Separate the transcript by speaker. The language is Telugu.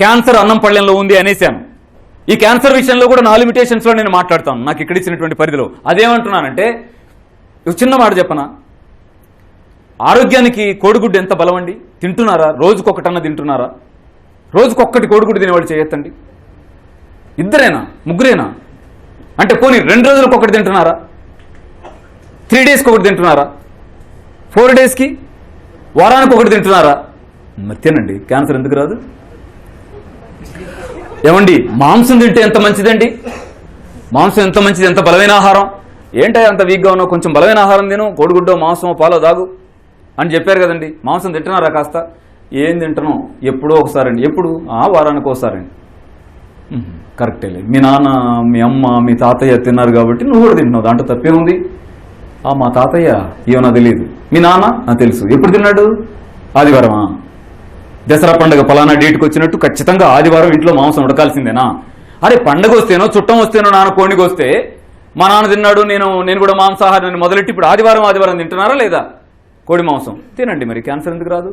Speaker 1: క్యాన్సర్ అన్నం పళ్ళెంలో ఉంది అనేసాను ఈ క్యాన్సర్ విషయంలో కూడా నా లిమిటేషన్స్లో నేను మాట్లాడతాను. నాకు ఇక్కడ ఇచ్చినటువంటి పరిధిలో. అదేమంటున్నానంటే చిన్న మాట చెప్పనా? ఆరోగ్యానికి కోడిగుడ్డు ఎంత బలం అండి తింటున్నారా? రోజుకొకటన్నా తింటున్నారా? రోజుకొక్కటి కోడిగుడ్డు తినేవాడు చేయొద్దండి. ఇద్దరేనా? ముగ్గురేనా? అంటే పోనీ రెండు రోజులకు ఒకటి తింటున్నారా? త్రీ డేస్కి ఒకటి తింటున్నారా? ఫోర్ డేస్కి? వారానికి ఒకటి తింటున్నారా? మరి తినండి. క్యాన్సర్ ఎందుకు రాదు? ఏమండి మాంసం తింటే ఎంత మంచిదండి? మాంసం ఎంత మంచిది ఎంత బలమైన ఆహారం? ఏంటో అంత వీక్గా ఉన్నావు? కొంచెం బలమైన ఆహారం తిను కోడిగుడ్డో మాంసం పాలో దాగు అని చెప్పారు కదండి. మాంసం తింటున్నారా కాస్త? ఏం తింటున్నాం? ఎప్పుడో ఒకసారండి. ఎప్పుడు? ఆ వారానికి ఒకసారండి. కరెక్టే లేదు మీ నాన్న మీ అమ్మ మీ తాతయ్య తిన్నారు కాబట్టి నువ్వు కూడా తింటున్నావు. దాంట్లో తప్పే ఉంది ఆ మా తాతయ్య ఏమన్నా నాకు తెలియదు మీ నాన్న? నాకు తెలుసు. ఎప్పుడు తిన్నాడు? ఆదివారమా? దసరా పండుగ పలానా డేట్కి వచ్చినట్టు ఖచ్చితంగా ఆదివారం ఇంట్లో మాంసం ఉడకాల్సిందేనా? అరే పండగ వస్తేనో చుట్టం వస్తేనో నాన్న కోడికి వస్తే మా నాన్న తిన్నాడు నేను నేను కూడా మాంసాహారాన్ని మొదలెట్టి ఇప్పుడు ఆదివారం ఆదివారం తింటున్నారా లేదా? కోడి మాంసం. తినండి మరి క్యాన్సర్ ఎందుకు రాదు?